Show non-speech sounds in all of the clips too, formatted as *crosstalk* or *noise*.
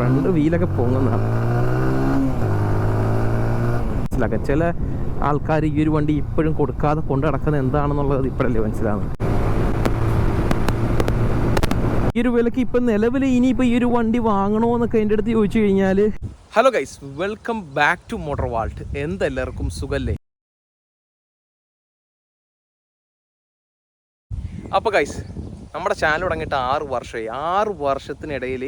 Front വീലൊക്കെ പൊങ്ങുന്നതാണ് മനസ്സിലാക്കാം. ചില ആൾക്കാർ ഈ ഒരു വണ്ടി ഇപ്പോഴും കൊടുക്കാതെ കൊണ്ടു നടക്കുന്നത് എന്താണെന്നുള്ളത് ഇപ്പോഴല്ലേ മനസ്സിലാവുന്നത്? ഈ ഒരു വിലക്ക് ഇപ്പം നിലവിൽ ഇനിയിപ്പോൾ ഈ ഒരു വണ്ടി വാങ്ങണമെന്നൊക്കെ എന്റെ അടുത്ത് ചോദിച്ചു കഴിഞ്ഞാൽ hello guys welcome back to motor vault എന്തെല്ലാവർക്കും സുഖല്ലേ? അപ്പോൾ ഗൈസ് നമ്മുടെ ചാനൽ തുടങ്ങിയിട്ട് ആറ് വർഷമായി. ആറ് വർഷത്തിനിടയിൽ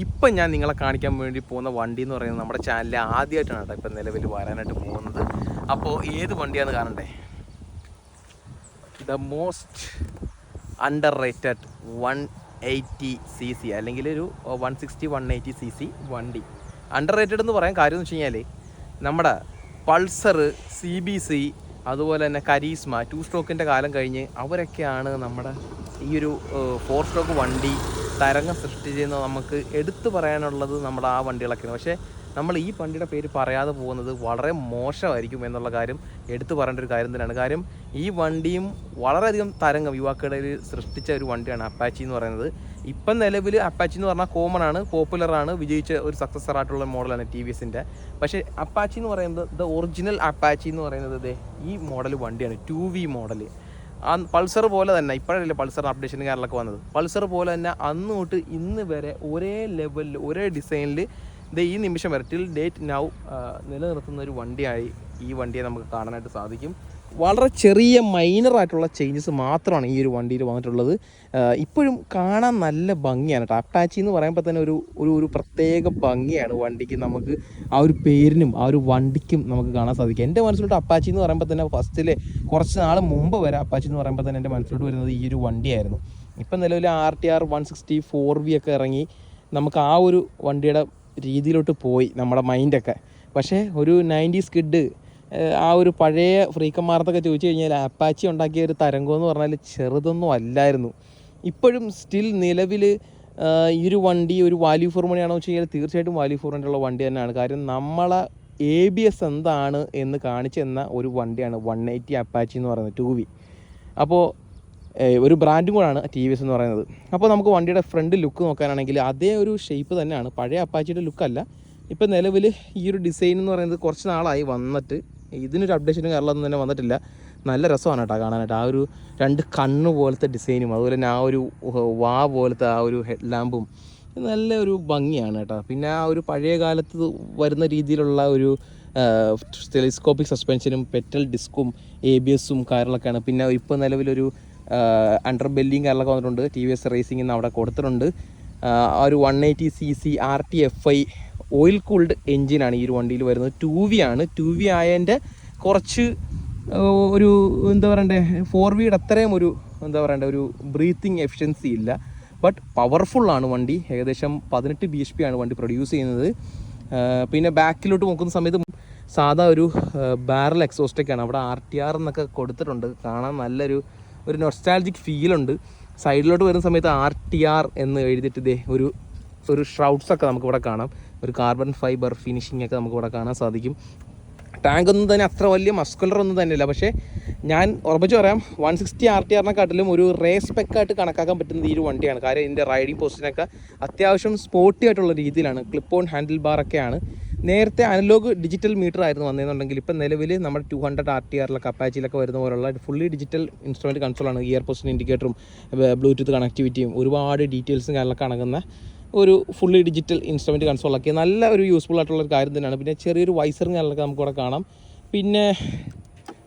ഇപ്പം ഞാൻ നിങ്ങളെ കാണിക്കാൻ വേണ്ടി പോകുന്ന വണ്ടി എന്ന് പറയുന്നത് നമ്മുടെ ചാനലിൽ ആദ്യമായിട്ടാണ് കേട്ടോ ഇപ്പം നിലവിൽ വരാനായിട്ട് പോകുന്നത്. അപ്പോൾ ഏത് വണ്ടിയാണ് കാണണ്ടേ? The most underrated one eighty C C അല്ലെങ്കിൽ ഒരു one sixty one eighty C C വണ്ടി. അണ്ടർ റേറ്റഡ് എന്ന് പറയാൻ കാര്യം എന്ന് വെച്ച് കഴിഞ്ഞാൽ നമ്മുടെ പൾസർ സി ബി സി അതുപോലെ തന്നെ കരീസ്മ ടു സ്ട്രോക്കിന്റെ കാലം കഴിഞ്ഞ് അവരൊക്കെയാണ് നമ്മുടെ ഈ ഒരു ഫോർ സ്ട്രോക്ക് വണ്ടി തരംഗം സൃഷ്ടിച്ചെന്ന് നമുക്ക് എടുത്തു പറയാനുള്ളത് നമ്മുടെ ആ വണ്ടികളൊക്കെയാണ്. പക്ഷേ നമ്മൾ ഈ വണ്ടിയുടെ പേര് പറയാതെ പോകുന്നത് വളരെ മോശമായിരിക്കും എന്നുള്ള കാര്യം എടുത്തു പറയേണ്ട ഒരു കാര്യം തന്നെയാണ്. കാര്യം ഈ വണ്ടിയും വളരെയധികം തരംഗം യുവാക്കളുടെ സൃഷ്ടിച്ച ഒരു വണ്ടിയാണ് അപ്പാച്ചി എന്ന് പറയുന്നത്. ഇപ്പം നിലവിൽ അപ്പാച്ചി എന്ന് പറഞ്ഞാൽ കോമൺ ആണ് പോപ്പുലറാണ് വിജയിച്ച ഒരു സക്സസർ ആയിട്ടുള്ള മോഡലാണ് ടി വി എസിന്റെ പക്ഷേ അപ്പാച്ചി എന്ന് പറയുന്നത് ദ ഒറിജിനൽ അപ്പാച്ചി എന്ന് പറയുന്നത് ഈ മോഡൽ വണ്ടിയാണ് ടു വി മോഡൽ ആ പൾസർ പോലെ തന്നെ ഇപ്പോഴല്ലേ പൾസർ അപ്ഡേഷൻ കാര്യങ്ങളൊക്കെ വന്നത്. പൾസർ പോലെ തന്നെ അന്ന് ഇന്ന് വരെ ഒരേ ലെവലിൽ ഒരേ ഡിസൈനിൽ ഇത് ഈ നിമിഷം വരെ ടിൽ ഡേറ്റ് നൗ നിലനിർത്തുന്ന ഒരു വണ്ടിയായി ഈ വണ്ടിയെ നമുക്ക് കാണാനായിട്ട് സാധിക്കും. വളരെ ചെറിയ മൈനറായിട്ടുള്ള ചേഞ്ചസ് മാത്രമാണ് ഈ ഒരു വണ്ടിയിൽ വന്നിട്ടുള്ളത്. ഇപ്പോഴും കാണാൻ നല്ല ഭംഗിയാണ് കേട്ടോ അപ്പാച്ചി എന്ന് പറയുമ്പോൾ തന്നെ ഒരു ഒരു ഒരു പ്രത്യേക ഭംഗിയാണ് വണ്ടിക്ക് നമുക്ക് ആ ഒരു പേരിനും ആ ഒരു വണ്ടിക്കും നമുക്ക് കാണാൻ സാധിക്കും എന്റെ മനസ്സിലോട്ട് അപ്പാച്ചി എന്ന് പറയുമ്പോൾ തന്നെ ഫസ്റ്റിലെ കുറച്ച് നാൾ മുമ്പ് വരെ അപ്പാച്ചി എന്ന് പറയുമ്പോൾ തന്നെ എന്റെ മനസ്സിലോട്ട് വരുന്നത് ഈ ഒരു വണ്ടിയായിരുന്നു. ഇപ്പം നിലവിൽ R T R one sixty four V ഒക്കെ ഇറങ്ങി നമുക്ക് ആ ഒരു വണ്ടിയുടെ രീതിയിലോട്ട് പോയി നമ്മുടെ മൈൻഡൊക്കെ. പക്ഷേ ഒരു നയന്റി കിഡ് ആ ഒരു പഴയ ഫ്രീക്കന്മാർത്തൊക്കെ ചോദിച്ചു കഴിഞ്ഞാൽ അപ്പാച്ചി ഉണ്ടാക്കിയ ഒരു തരംഗം എന്ന് പറഞ്ഞാൽ ചെറുതൊന്നും അല്ലായിരുന്നു. ഇപ്പോഴും സ്റ്റിൽ നിലവിൽ ഈ ഒരു വണ്ടി ഒരു വാല്യൂ ഫോർ മണിയാണോ വെച്ച് കഴിഞ്ഞാൽ തീർച്ചയായിട്ടും വാല്യൂ ഫോർ ഉള്ള വണ്ടി തന്നെയാണ്. കാര്യം നമ്മളെ എ ബി എസ് എന്താണ് എന്ന് കാണിച്ചു തന്ന ഒരു വണ്ടിയാണ് വൺ എയ്റ്റി അപ്പാച്ചി എന്ന് പറയുന്നത് ടു വി. അപ്പോൾ ഒരു ബ്രാൻഡും കൂടാണ് ടി വി എസ് എന്ന് പറയുന്നത്. അപ്പോൾ നമുക്ക് വണ്ടിയുടെ ഫ്രണ്ട് ലുക്ക് നോക്കാനാണെങ്കിൽ അതേ ഒരു ഷേപ്പ് തന്നെയാണ്. പഴയ അപ്പാച്ചിയുടെ ലുക്കല്ല ഇപ്പം നിലവിൽ ഈ ഒരു ഡിസൈൻ എന്ന് പറയുന്നത് കുറച്ച് നാളായി വന്നിട്ട്. ഇതിനൊരു അപ്ഡേഷനും കാര്യങ്ങളൊന്നും തന്നെ വന്നിട്ടില്ല. നല്ല രസമാണ് കേട്ടോ കാണാനായിട്ട്. ആ ഒരു രണ്ട് കണ്ണ് പോലത്തെ ഡിസൈനും അതുപോലെ തന്നെ ആ ഒരു വാ പോലത്തെ ആ ഒരു ഹെഡ് ലാമ്പും നല്ല ഒരു ഭംഗിയാണ് കേട്ടോ. പിന്നെ ആ ഒരു പഴയ കാലത്ത് വരുന്ന രീതിയിലുള്ള ഒരു ടെലിസ്കോപ്പിക് സസ്പെൻഷനും പെറ്റൽ ഡിസ്കും എ ബി എസും കാര്യങ്ങളൊക്കെയാണ്. പിന്നെ ഇപ്പോൾ നിലവിലൊരു അണ്ടർ ബെല്ലിങ് കാര്യങ്ങളൊക്കെ വന്നിട്ടുണ്ട്. ടി വി എസ് റേസിംഗ് അവിടെ കൊടുത്തിട്ടുണ്ട്. ഒരു one eighty C C R T F I oil cooled എൻജിനാണ് ഈ ഒരു വണ്ടിയിൽ വരുന്നത്. ടു വി ആണ്. ടു വി ആയതിന്റെ കുറച്ച് ഒരു എന്താ പറയണ്ടേ ഫോർ വിയുടെ അത്രയും ഒരു എന്താ പറയണ്ടേ ഒരു ബ്രീത്തിങ് എഫിഷ്യൻസി ഇല്ല. ബട്ട് പവർഫുള്ളാണ് വണ്ടി. ഏകദേശം പതിനെട്ട് ബി എച്ച് പി ആണ് വണ്ടി പ്രൊഡ്യൂസ് ചെയ്യുന്നത്. പിന്നെ ബാക്കിലോട്ട് നോക്കുന്ന സമയത്ത് സാധാ ഒരു ബാരൽ എക്സോസ്റ്റൊക്കെയാണ് അവിടെ ആർ ടി ആർ എന്നൊക്കെ കൊടുത്തിട്ടുണ്ട്. കാണാൻ നല്ലൊരു ഒരു നൊസ്റ്റാലജിക് ഫീലുണ്ട് സൈഡിലോട്ട് വരുന്ന സമയത്ത് ആർ ടി ആർ എന്ന് എഴുതിയിട്ട് ഇതേ ഒരു ഒരു ഷ്രൗഡ്സ് നമുക്കിവിടെ കാണാം. ഒരു കാർബൺ ഫൈബർ ഫിനിഷിംഗ് ഒക്കെ നമുക്കിവിടെ കാണാൻ സാധിക്കും. ടാങ്ക് ഒന്നും തന്നെ അത്ര വലിയ മസ്കുലർ ഒന്നും തന്നെയല്ല പക്ഷേ ഞാൻ ഉറപ്പിച്ച് പറയാം വൺ സിക്സ്റ്റി ആർ ടി ആറിനെക്കാട്ടിലും ഒരു റേസ് പെക്കായിട്ട് കണക്കാക്കാൻ പറ്റുന്നത് ഈ ഒരു വണ്ടിയാണ്. കാര്യം ഇതിന്റെ റൈഡിങ് പോസ്റ്റിനൊക്കെ അത്യാവശ്യം സ്പോർട്ടി ആയിട്ടുള്ള രീതിയിലാണ്. ക്ലിപ്പ് ഓൺ ഹാൻഡിൽ ബാറൊക്കെയാണ് നേരത്തെ അനലോഗ് ഡിജിറ്റൽ മീറ്റർ ആയിരുന്നു വന്നതെന്നുണ്ടെങ്കിൽ ഇപ്പം നിലവിൽ നമ്മുടെ ടു ഹൺഡ്രഡ് ആർ ടി ആറിലൊക്കെ അപ്പാച്ചിലൊക്കെ വരുന്ന പോലുള്ള ഫുള്ളി ഡിജിറ്റൽ ഇൻസ്ട്രുമെന്റ് കൺസോളാണ് ഇയർ പൊസിഷൻ ഇൻഡിക്കേറ്ററും ബ്ലൂടൂത്ത് കണക്ടിവിറ്റിയും ഒരുപാട് ഡീറ്റെയിൽസും കാര്യങ്ങളൊക്കെ അടങ്ങുന്ന ഒരു ഫുള്ളി ഡിജിറ്റൽ ഇൻസ്ട്രുമെന്റ് കൺസോളൊക്കെ നല്ല ഒരു യൂസ്ഫുൾ ആയിട്ടുള്ള ഒരു കാര്യം തന്നെയാണ്. പിന്നെ ചെറിയൊരു വൈസറും കാര്യങ്ങളൊക്കെ നമുക്കിവിടെ കാണാം. പിന്നെ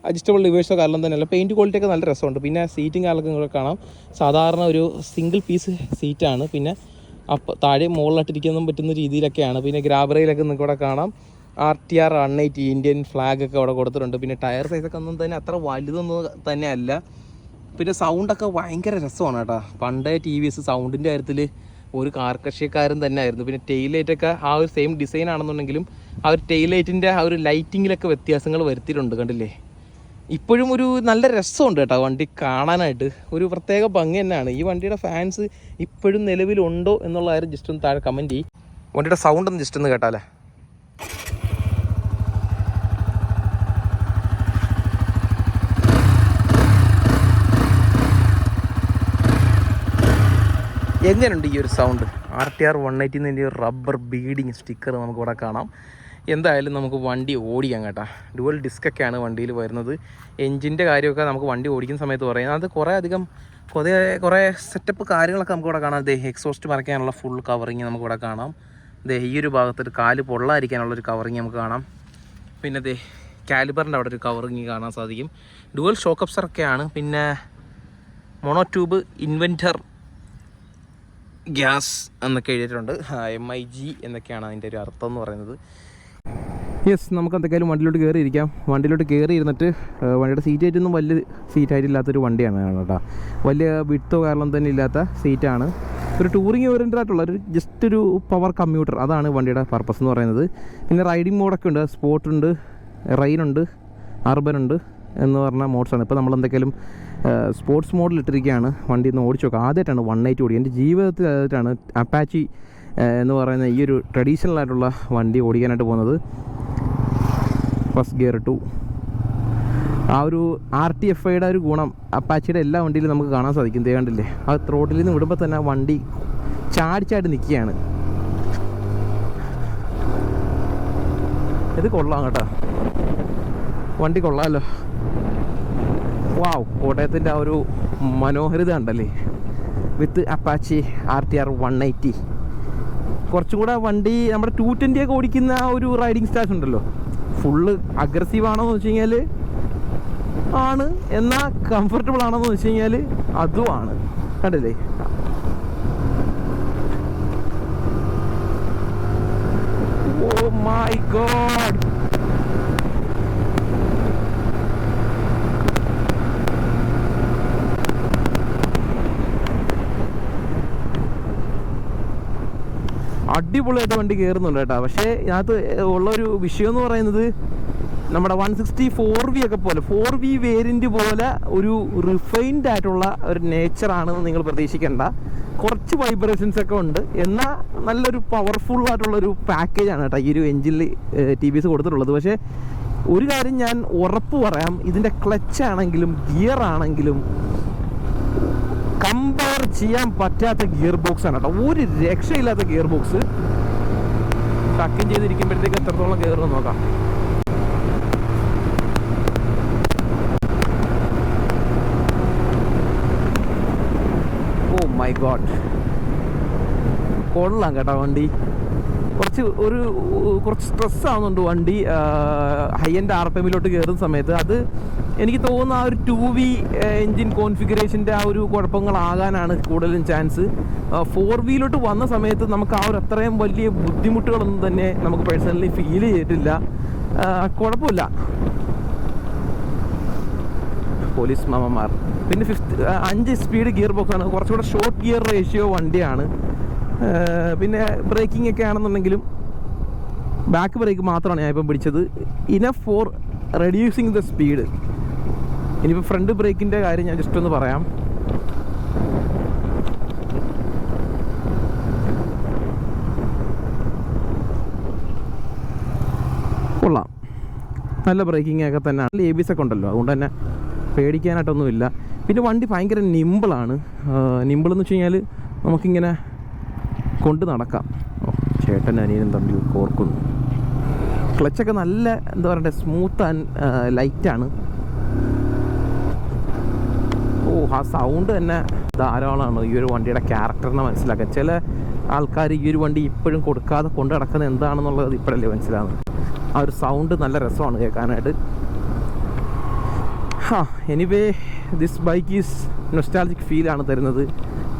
അഡ്ജസ്റ്റബിൾ റിവേഴ്സോ കാരണം തന്നെയല്ല പെയിന്റ് ക്വാളിറ്റിയൊക്കെ നല്ല രസമുണ്ട്. പിന്നെ സീറ്റിംഗ് കാര്യങ്ങളൊക്കെ കാണാം. സാധാരണ ഒരു സിംഗിൾ പീസ് സീറ്റാണ് പിന്നെ അപ്പ് താഴെ മുകളിലായിട്ടിരിക്കാനും പറ്റുന്ന രീതിയിലൊക്കെയാണ്. പിന്നെ ഗ്രാബറയിലൊക്കെ നിങ്ങൾക്ക് ഇവിടെ കാണാം. R T R one eighty Indian flag ഒക്കെ അവിടെ കൊടുത്തിട്ടുണ്ട്. പിന്നെ ടയർ സൈസൊക്കെ ഒന്നും തന്നെ അത്ര വലുതൊന്നും തന്നെ അല്ല പിന്നെ സൗണ്ടൊക്കെ ഭയങ്കര രസമാണ് കേട്ടോ. പണ്ടേ ടി വി എസ് സൗണ്ടിന്റെ കാര്യത്തിൽ ഒരു കാർക്കശ്യക്കാരൻ തന്നെ ആയിരുന്നു പിന്നെ ടെയിൽ ലൈറ്റൊക്കെ ആ ഒരു സെയിം ഡിസൈൻ ആണെന്നുണ്ടെങ്കിലും ആ ഒരു ടെയിൽ ലൈറ്റിന്റെ ആ ഒരു ലൈറ്റിങ്ങിലൊക്കെ വ്യത്യാസങ്ങൾ വരുത്തിയിട്ടുണ്ട്. കണ്ടില്ലേ? ഇപ്പോഴും ഒരു നല്ല രസമുണ്ട് കേട്ടോ വണ്ടി കാണാനായിട്ട്. ഒരു പ്രത്യേക ഭംഗി തന്നെയാണ്. ഈ വണ്ടിയുടെ ഫാൻസ് ഇപ്പോഴും നിലവിലുണ്ടോ എന്നുള്ള കാര്യം ജസ്റ്റ് ഒന്ന് താഴെ കമന്റ് ചെയ്യും. വണ്ടിയുടെ സൗണ്ട് ഒന്ന് ജസ്റ്റ് ഒന്ന് കേട്ടാലേ എങ്ങനെയുണ്ട് ഈ ഒരു sound R T R one എയ്റ്റീന്റെ ഒരു റബ്ബർ ബീഡിങ് സ്റ്റിക്കർ നമുക്കിവിടെ കാണാം. എന്തായാലും നമുക്ക് വണ്ടി ഓടിക്കാം കേട്ടോ. ഡുവൽ ഡിസ്കൊക്കെയാണ് വണ്ടിയിൽ വരുന്നത്. എൻജിന്റെ കാര്യമൊക്കെ നമുക്ക് വണ്ടി ഓടിക്കുന്ന സമയത്ത് പറയാം. അത് കുറേ അധികം കുറേ കുറേ സെറ്റപ്പ് കാര്യങ്ങളൊക്കെ നമുക്ക് ഇവിടെ കാണാം. ദേ എക്സോസ്റ്റ് മറയ്ക്കാനുള്ള ഫുൾ കവറിങ് നമുക്കിവിടെ കാണാം. ദേ ഈ ഒരു ഭാഗത്തൊരു കാൽ പൊള്ളായിരിക്കാനുള്ളൊരു കവറിങ് നമുക്ക് കാണാം. പിന്നെ ദേ കാലിബറിന്റെ അവിടെ ഒരു കവറിങ് കാണാൻ സാധിക്കും. ഡുവൽ ഷോക്ക് അപ്സറൊക്കെയാണ് പിന്നെ മൊണോ ട്യൂബ് ഇൻവെന്റർ ഗ്യാസ് എന്നൊക്കെ എഴുതിയിട്ടുണ്ട്. എം ഐ ജി എന്നൊക്കെയാണ് അതിന്റെ ഒരു അർത്ഥം എന്ന് പറയുന്നത്. യെസ് നമുക്ക് എന്തൊക്കെയായാലും വണ്ടിയിലോട്ട് കയറി ഇരിക്കാം വണ്ടിയിലോട്ട് കയറി ഇരുന്നിട്ട് വണ്ടിയുടെ സീറ്റ് ആയിട്ടൊന്നും വലിയ സീറ്റ് ആയിട്ടില്ലാത്തൊരു വണ്ടിയാണ് കേട്ടോ. വലിയ വിട്ടോ കാരണം തന്നെ ഇല്ലാത്ത സീറ്റാണ് ഒരു ടൂറിങ് ഓറിയന്റഡ് ആയിട്ടുള്ള ഒരു ജസ്റ്റ് ഒരു പവർ കമ്പ്യൂട്ടർ അതാണ് വണ്ടിയുടെ പർപ്പസ് എന്ന് പറയുന്നത്. പിന്നെ റൈഡിംഗ് മോഡൊക്കെ ഉണ്ട്. സ്പോർട്ട് ഉണ്ട് റെയിൻ ഉണ്ട് അർബൻ ഉണ്ട് എന്ന് പറഞ്ഞ മോഡ്സാണ് ഇപ്പോൾ നമ്മൾ എന്തെങ്കിലും സ്പോർട്സ് മോഡിൽ ഇട്ടിരിക്കുകയാണ്. വണ്ടി ഒന്ന് ഓടിച്ചു നോക്കുക. ആദ്യമായിട്ടാണ് വൺ നൈറ്റ് ഓടി. എന്റെ ജീവിതത്തിൽ ആദ്യമായിട്ടാണ് അപ്പാച്ചി എന്ന് പറയുന്ന ഈ ഒരു ട്രഡീഷണൽ ആയിട്ടുള്ള വണ്ടി ഓടിക്കാനായിട്ട് പോകുന്നത്. First gear two. ആ ഒരു ആർ ടി എഫ് ഐയുടെ ഒരു ഗുണം അപ്പാച്ചിയുടെ എല്ലാ വണ്ടിയിലും നമുക്ക് കാണാൻ സാധിക്കും. ദേ കണ്ടില്ലേ? ആ ത്രോട്ടിൽ നിന്ന് വിടുമ്പോൾ തന്നെ വണ്ടി ചാടിച്ചാടി നിൽക്കുകയാണ് ഇത് കൊള്ളാം കേട്ടോ. വണ്ടി കൊള്ളാമല്ലോ വാവ് കോട്ടയത്തിന്റെ ആ ഒരു മനോഹരിത ഉണ്ടല്ലേ with Apache R T R one eighty. കുറച്ചും കൂടെ വണ്ടി നമ്മുടെ ടു ട്വന്റിയൊക്കെ ഓടിക്കുന്ന ആ ഒരു റൈഡിങ് സ്റ്റാസ് ഉണ്ടല്ലോ. ഫുള്ള് അഗ്രസീവ് ആണോ എന്ന് വെച്ച് കഴിഞ്ഞാൽ ആണ്. എന്നാൽ കംഫർട്ടബിൾ ആണോ എന്ന് വെച്ച് കഴിഞ്ഞാൽ അതുമാണ് കണ്ടില്ലേ? ഓ മൈ ഗോഡ് അടിപൊളിയായിട്ട് വണ്ടി കയറുന്നുണ്ട് കേട്ടോ. പക്ഷേ ഇതിനകത്ത് ഉള്ളൊരു വിഷയം എന്ന് പറയുന്നത് നമ്മുടെ വൺ സിക്സ്റ്റി ഫോർ വി ഒക്കെ പോലെ ഫോർ വി വേരിന്റെ പോലെ ഒരു റിഫൈൻഡ് ആയിട്ടുള്ള ഒരു നേച്ചറാണെന്ന് നിങ്ങൾ പ്രതീക്ഷിക്കേണ്ട. കുറച്ച് വൈബ്രേഷൻസ് ഒക്കെ ഉണ്ട്. എന്നാൽ നല്ലൊരു പവർഫുൾ ആയിട്ടുള്ളൊരു പാക്കേജാണ് കേട്ടോ ഈ ഒരു എഞ്ചിനിൽ ടി ബി എസ് കൊടുത്തിട്ടുള്ളത്. പക്ഷേ ഒരു കാര്യം ഞാൻ ഉറപ്പ് പറയാം. ഇതിന്റെ ക്ലച്ച് ആണെങ്കിലും ഗിയർ ആണെങ്കിലും കമ്പയർ ചെയ്യാൻ പറ്റാത്ത ഗിയർ ബോക്സ് ആണ് കേട്ടോ. ഒരു രക്ഷയില്ലാത്ത ഗിയർ ബോക്സ് ടക്കിൻ ചെയ്തിരിക്കുമ്പോഴത്തേക്ക് എത്രത്തോളം കയറുന്നു നോക്കാം. ഓ മൈ ഗോഡ് കൊള്ളാം കേട്ടോ വണ്ടി. കുറച്ച് ഒരു കുറച്ച് സ്ട്രെസ് ആവുന്നുണ്ട് വണ്ടി ഹൈ എൻഡ് ആർ പി എമ്മിലോട്ട് കയറുന്ന സമയത്ത്. അത് എനിക്ക് തോന്നുന്ന ആ ഒരു ടു വി എൻജിൻ കോൺഫിഗറേഷന്റെ ആ ഒരു കുഴപ്പങ്ങളാകാനാണ് കൂടുതലും ചാൻസ് ഫോർ വീലോട്ട് വന്ന സമയത്ത് നമുക്ക് ആ ഒരു അത്രയും വലിയ ബുദ്ധിമുട്ടുകളൊന്നും തന്നെ നമുക്ക് പേഴ്സണലി ഫീൽ ചെയ്തിട്ടില്ല. കുഴപ്പമില്ല. പോലീസ് മാമന്മാർ. പിന്നെ ഫിഫ്ത്ത് അഞ്ച് സ്പീഡ് ഗിയർ ബോക്സ് ആണ്. കുറച്ചുകൂടെ ഷോർട്ട് ഗിയർ റേഷ്യോ വണ്ടിയാണ്. പിന്നെ ബ്രേക്കിംഗ് ഒക്കെ ആണെന്നുണ്ടെങ്കിലും ബാക്ക് ബ്രേക്ക് മാത്രമാണ് ഞാൻ ഇപ്പം പിടിച്ചത്. Enough for reducing the speed ഇനിയിപ്പോൾ ഫ്രണ്ട് ബ്രേക്കിന്റെ കാര്യം ഞാൻ ജസ്റ്റ് ഒന്ന് പറയാം. കൊള്ളാം. നല്ല ബ്രേക്കിംഗ് ഒക്കെ തന്നെ നല്ല എ ബി എസ് ഒക്കെ ഉണ്ടല്ലോ അതുകൊണ്ട് തന്നെ പേടിക്കാനായിട്ടൊന്നുമില്ല. പിന്നെ വണ്ടി ഭയങ്കര നിമ്പിളാണ് നിമ്പിൾ എന്ന് വെച്ച് കഴിഞ്ഞാൽ നമുക്കിങ്ങനെ കൊണ്ട് നടക്കാം. ചേട്ടൻ അനിയനും തമ്മിൽ കോർക്കുന്നു ക്ലച്ചൊക്കെ നല്ല എന്താ പറയണ്ടേ സ്മൂത്ത് ആൻഡ് ലൈറ്റാണ് ഓ ആ സൗണ്ട് തന്നെ ധാരാളമാണ് ഈ ഒരു വണ്ടിയുടെ ക്യാരക്ടറിനെ മനസ്സിലാക്കാൻ. ചില ആൾക്കാർ ഈ ഒരു വണ്ടി ഇപ്പോഴും കൊടുക്കാതെ കൊണ്ട് നടക്കുന്ന എന്താണെന്നുള്ളത് ഇപ്പോഴല്ലേ മനസ്സിലാകുന്നത് ആ ഒരു സൗണ്ട് നല്ല രസമാണ് കേൾക്കാനായിട്ട്. ഹാ anyway this bike is nostalgic ഫീലാണ് തരുന്നത്.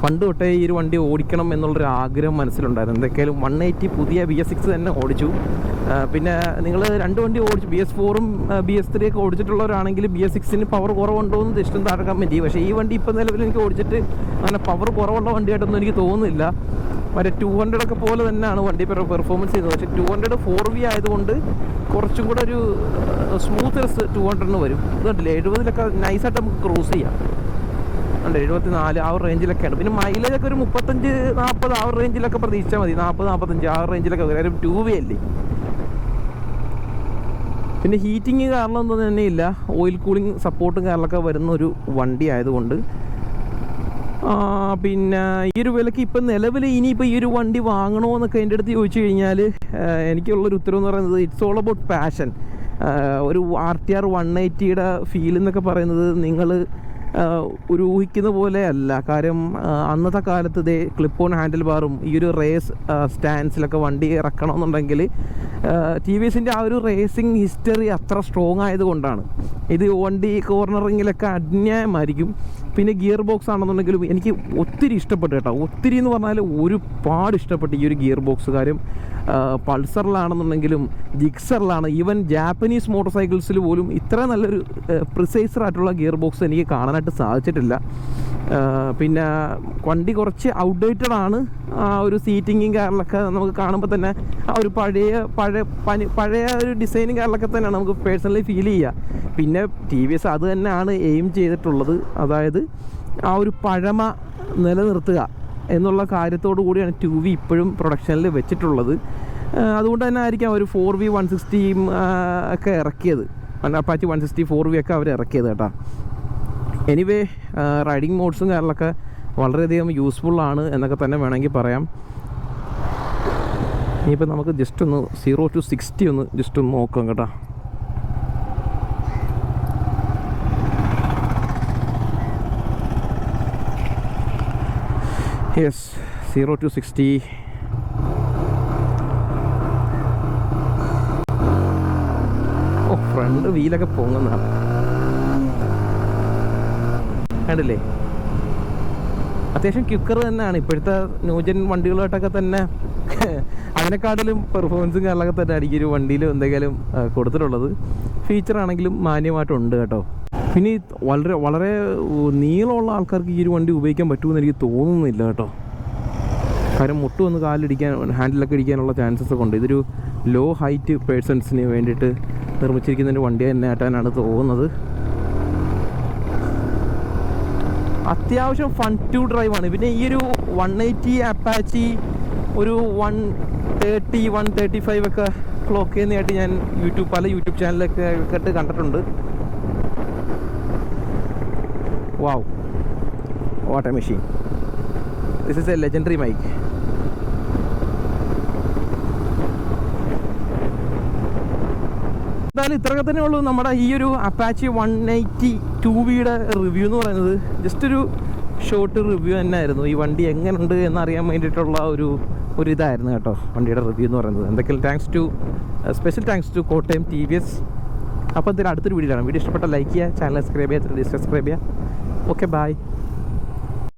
പണ്ട് തൊട്ടേ ഈ ഒരു വണ്ടി ഓടിക്കണം എന്നുള്ളൊരു ആഗ്രഹം മനസ്സിലുണ്ടായിരുന്നു. എന്തൊക്കെയാലും വൺ എയ്റ്റി പുതിയ ബി എസ് സിക്സ് തന്നെ ഓടിച്ചു. പിന്നെ നിങ്ങൾ രണ്ട് വണ്ടി ഓടിച്ചു. ബി എസ് ഫോറും ബി എസ് ത്രീ ഒക്കെ ഓടിച്ചിട്ടുള്ളവരാണെങ്കിൽ ബി എസ് സിക്സിന് പവർ കുറവുണ്ടോ എന്ന് ഇഷ്ടം താഴ്ക്കാൻ പറ്റി പക്ഷേ ഈ വണ്ടി ഇപ്പം നിലവിൽ എനിക്ക് ഓടിച്ചിട്ട് അങ്ങനെ പവർ കുറവുള്ള വണ്ടിയായിട്ടൊന്നും എനിക്ക് തോന്നുന്നില്ല. മറ്റേ ടു ഹൺഡ്രഡ് ഒക്കെ പോലെ തന്നെയാണ് വണ്ടി പെർഫോമൻസ് ചെയ്യുന്നത് പക്ഷേ ടു ഹൺഡ്രഡ് ഫോർ വി ആയതുകൊണ്ട് കുറച്ചും കൂടെ ഒരു സ്മൂത്ത് ടു ഹൺഡ്രഡിന് വരും. ഇത് കണ്ടില്ലേ എഴുപതിലൊക്കെ നൈസായിട്ട് നമുക്ക് ക്രൂസ് ചെയ്യാം. ഉണ്ട് എഴുപത്തി നാല് ആ ഒരു റേഞ്ചിലൊക്കെയാണ് പിന്നെ മൈലേജ് ഒക്കെ ഒരു മുപ്പത്തഞ്ച് നാൽപ്പത് ആ ഒരു റേഞ്ചിലൊക്കെ പ്രതീക്ഷിച്ചാൽ മതി. നാൽപ്പത് നാൽപ്പത്തഞ്ച് ആ റേഞ്ചിലൊക്കെ കാര്യം ടൂ വേ അല്ലേ? പിന്നെ ഹീറ്റിംഗ് കാരണം ഒന്നും തന്നെ ഇല്ല. ഓയിൽ കൂളിംഗ് സപ്പോർട്ടും കാരണമൊക്കെ വരുന്ന ഒരു വണ്ടി ആയതുകൊണ്ട്. പിന്നെ ഈ ഒരു വിലക്ക് ഇപ്പം നിലവിൽ ഇനിയിപ്പോൾ ഈ ഒരു വണ്ടി വാങ്ങണോ എന്നൊക്കെ എന്റെ അടുത്ത് ചോദിച്ചു കഴിഞ്ഞാൽ എനിക്കുള്ളൊരു ഉത്തരവ് എന്ന് പറയുന്നത് ഇറ്റ്സ് ഓൾ അബൌട്ട് പാഷൻ ഒരു ആർ ടി ആർ വൺ എയ്റ്റിയുടെ ഫീൽ എന്നൊക്കെ പറയുന്നത് നിങ്ങൾ ഒരു ഊഹിക്കുന്ന പോലെ അല്ല കാര്യം അന്നത്തെ കാലത്ത് ഇതേ ക്ലിപ്പ് ഓൺ ഹാൻഡിൽ ബാറും ഈ ഒരു റേസ് സ്റ്റാൻഡ്സിലൊക്കെ വണ്ടി ഇറക്കണമെന്നുണ്ടെങ്കിൽ ടി വി എസിന്റെ ആ ഒരു റേസിംഗ് ഹിസ്റ്ററി അത്ര സ്ട്രോങ് ആയതുകൊണ്ടാണ് ഇത് വണ്ടി കോർണറിങ്ങിലൊക്കെ അന്യായമായിരിക്കും. പിന്നെ ഗിയർ ബോക്സ് ആണെന്നുണ്ടെങ്കിലും എനിക്ക് ഒത്തിരി ഇഷ്ടപ്പെട്ടു കേട്ടോ. ഒത്തിരി എന്ന് പറഞ്ഞാൽ ഒരുപാട് ഇഷ്ടപ്പെട്ടു ഈ ഒരു ഗിയർ ബോക്സ് കാര്യം പൾസറിലാണെന്നുണ്ടെങ്കിലും ജിക്സറിലാണ്. ഈവൻ ജാപ്പനീസ് മോട്ടോർ സൈക്കിൾസിൽ പോലും ഇത്ര നല്ലൊരു പ്രിസൈസർ ആയിട്ടുള്ള ഗിയർ ബോക്സ് എനിക്ക് കാണാനായിട്ട് സാധിച്ചിട്ടില്ല. പിന്നെ വണ്ടി കുറച്ച് ഔട്ട്ഡേറ്റഡ് ആണ്. ആ ഒരു സീറ്റിങ്ങും കാറിലൊക്കെ നമുക്ക് കാണുമ്പോൾ തന്നെ ആ ഒരു പഴയ പഴയ പനി പഴയ ഒരു ഡിസൈനും കാറിലൊക്കെ തന്നെയാണ് നമുക്ക് പേഴ്സണലി ഫീൽ ചെയ്യുക പിന്നെ ടി വി എസ് അത് തന്നെയാണ് എയിം ചെയ്തിട്ടുള്ളത്. അതായത് ആ ഒരു പഴമ നിലനിർത്തുക എന്നുള്ള കാര്യത്തോടു കൂടിയാണ് ടു വി ഇപ്പോഴും പ്രൊഡക്ഷനിൽ വെച്ചിട്ടുള്ളത്. അതുകൊണ്ട് തന്നെ ആയിരിക്കും ഒരു ഫോർ വി വൺ സിക്സ്റ്റിയും ഒക്കെ ഇറക്കിയത്. Apache one sixty four V ഒക്കെ അവർ ഇറക്കിയത് കേട്ടോ. എനിവേ റൈഡിങ് മോഡ്സും കാര്യങ്ങളൊക്കെ വളരെയധികം ആണ് എന്നൊക്കെ തന്നെ വേണമെങ്കിൽ പറയാം. ഇനിയിപ്പോൾ നമുക്ക് ജസ്റ്റ് ഒന്ന് സീറോ ടു സിക്സ്റ്റി ഒന്ന് ജസ്റ്റ് ഒന്ന് നോക്കാം കേട്ടോ. Yes zero to sixty oh front വീലൊക്കെ പൊങ്ങുന്ന കണ്ടില്ലേ? അത്യാവശ്യം ക്യുക്കർ തന്നെയാണ്. ഇപ്പോഴത്തെ ന്യൂജൻ വണ്ടികളായിട്ടൊക്കെ തന്നെ *laughs* അതിനെക്കാട്ടിലും പെർഫോമൻസും കാര്യങ്ങളൊക്കെ തന്നെ ആയിരിക്കും ഒരു വണ്ടിയിൽ എന്തെങ്കിലും കൊടുത്തിട്ടുള്ളത്. ഫീച്ചർ ആണെങ്കിലും മാന്യമായിട്ടുണ്ട് കേട്ടോ. പിന്നെ വളരെ വളരെ നീളമുള്ള ആൾക്കാർക്ക് ഈ ഒരു വണ്ടി ഉപയോഗിക്കാൻ പറ്റുമെന്ന് എനിക്ക് തോന്നുന്നില്ല കേട്ടോ. കാരണം മുട്ട് വന്ന് കാലിടിക്കാൻ ഹാൻഡിലൊക്കെ ഇടിക്കാനുള്ള ചാൻസസ് ഒക്കെ ഉണ്ട്. ഇതൊരു ലോ ഹൈറ്റ് പേഴ്സൺസിന് വേണ്ടിയിട്ട് നിർമ്മിച്ചിരിക്കുന്ന ഒരു വണ്ടി തന്നെ ആട്ടാനാണ് തോന്നുന്നത്. അത്യാവശ്യം ഫൺ ടു ഡ്രൈവ് ആണ്. പിന്നെ ഈ ഒരു വൺ എയ്റ്റി അപ്പാച്ചി ഒരു one thirty one thirty five ഒക്കെ ക്ലോക്ക് ചെയ്യുന്നതായിട്ട് ഞാൻ യൂട്യൂബ് പല യൂട്യൂബ് ചാനലൊക്കെ കേട്ട് കണ്ടിട്ടുണ്ട്. Wow what a machine this is a legendary mic എന്തായാലും ഇത്രയൊക്കെ തന്നെ ഉള്ളൂ നമ്മുടെ ഈ ഒരു അപ്പാച്ചി വൺ എയ്റ്റി ടു ബിയുടെ റിവ്യൂ എന്ന് പറയുന്നത് ജസ്റ്റ് ഒരു ഷോർട്ട് റിവ്യൂ തന്നെ ആയിരുന്നു ഈ വണ്ടി എങ്ങനെയുണ്ട് എന്നറിയാൻ വേണ്ടിയിട്ടുള്ള ഒരു ഒരു ഇതായിരുന്നു കേട്ടോ വണ്ടിയുടെ റിവ്യൂ എന്ന് പറയുന്നത്. എന്തൊക്കെയാണ് thanks to special thanks to Kottayam T V S അപ്പോൾ എന്തായാലും അടുത്തൊരു വീഡിയോ ആണ് വീഡിയോ ഇഷ്ടപ്പെട്ട ലൈക്ക് ചെയ്യുക ചാനൽ സബ്സ്ക്രൈബ് ചെയ്യുക സബ്സ്ക്രൈബ് ചെയ്യുക. Okay bye